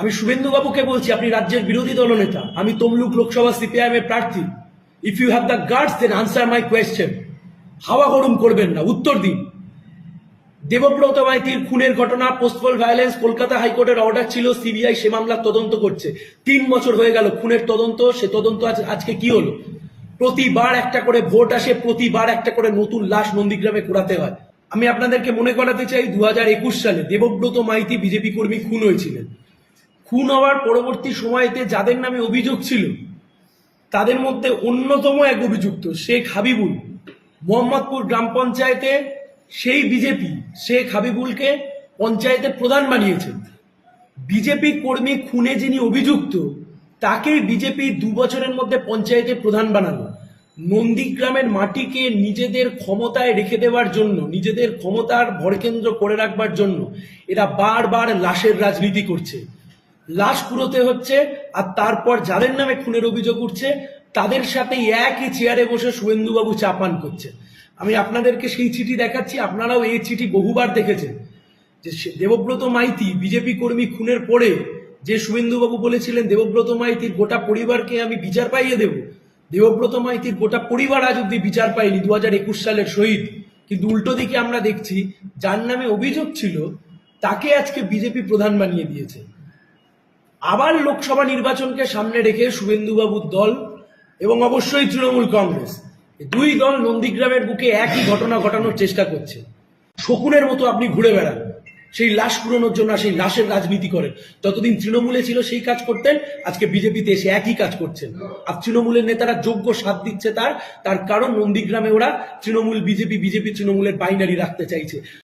আমি শুভেন্দু বাবুকে বলছি, আপনি রাজ্যের বিরোধী দলনেতা। আমি তমলুক লোকসভা সিপিআইএম এর প্রার্থী। If you have the guards then answer my question হাওয়া গরম করবেন না, উত্তর দিন। দেবব্রত মাইতির খুনের ঘটনা, পোস্টপল ভায়োলেন্স, কলকাতা হাইকোর্টের অর্ডার ছিল, সিবিআই সে মামলার তদন্ত করছে। তিন বছর হয়ে গেল খুনের তদন্ত, সে তদন্ত আজ, আজকে কি হলো? প্রতিবার একটা করে ভোট আসে, প্রতিবার একটা করে নতুন লাশ নন্দীগ্রামে কুড়াতে হয়। আমি আপনাদেরকে মনে করাতে চাই দু সালে দেবব্রত মাইতি বিজেপি কর্মী খুন হয়েছিলেন। খুন হওয়ার পরবর্তী সময়তে যাদের নামে অভিযোগ ছিল, তাদের মধ্যে অন্যতম এক অভিযুক্ত শেখ হাবিবুল। মোহাম্মদপুর গ্রাম পঞ্চায়েতে সেই বিজেপি শেখ হাবিবুলকে পঞ্চায়েতের প্রধান বানিয়েছেন। বিজেপি কর্মী খুনে যিনি অভিযুক্ত, তাকেই বিজেপি দু বছরের মধ্যে পঞ্চায়েতের প্রধান বানালো। নন্দীগ্রামের মাটিকে নিজেদের ক্ষমতায় রেখে দেওয়ার জন্য, নিজেদের ক্ষমতার ভরকেন্দ্র করে রাখবার জন্য এরা বারবার লাশের রাজনীতি করছে। লাশ কুড়োতে হচ্ছে, আর তারপর যাদের নামে খুনের অভিযোগ উঠছে, তাদের সাথে একই চেয়ারে বসে শুভেন্দুবাবু চাপান করছে। আমি আপনাদেরকে সেই চিঠি দেখাচ্ছি, আপনারাও এই চিঠি বহুবার দেখেছেন। যে দেবব্রত মাইতি, বিজেপি কর্মী খুনের পরে যে শুভেন্দুবাবু বলেছিলেন, দেবব্রত মাইতির গোটা পরিবারকে আমি বিচার পাইয়ে দেব। দেবব্রত মাইতির গোটা পরিবার আজ অব্দি বিচার পাইনি দু হাজার একুশ সালের শহীদ। কিন্তু উল্টো দিকে আমরা দেখছি, যার নামে অভিযোগ ছিল, তাকে আজকে বিজেপি প্রধান বানিয়ে দিয়েছে। আবার লোকসভা নির্বাচনকে সামনে রেখে শুভেন্দুবাবুর দল এবং অবশ্যই তৃণমূল কংগ্রেস। দুই দল নন্দীগ্রামের বুকে একই ঘটনা ঘটানোর চেষ্টা করছে। শকুনের মতো আপনি ঘুরে বেড়ান। সেই লাশ পুরনোর জন্য সেই লাশের রাজনীতি করেন। যতদিন তৃণমূলে ছিল সেই কাজ করতেন, আজকে বিজেপিতে এসে একই কাজ করছেন। আর তৃণমূলের নেতারা যোগ্য সাথ দিচ্ছে তার তার কারণ নন্দীগ্রামে ওরা তৃণমূল বিজেপি বিজেপি তৃণমূলের বাইনারি রাখতে চাইছে।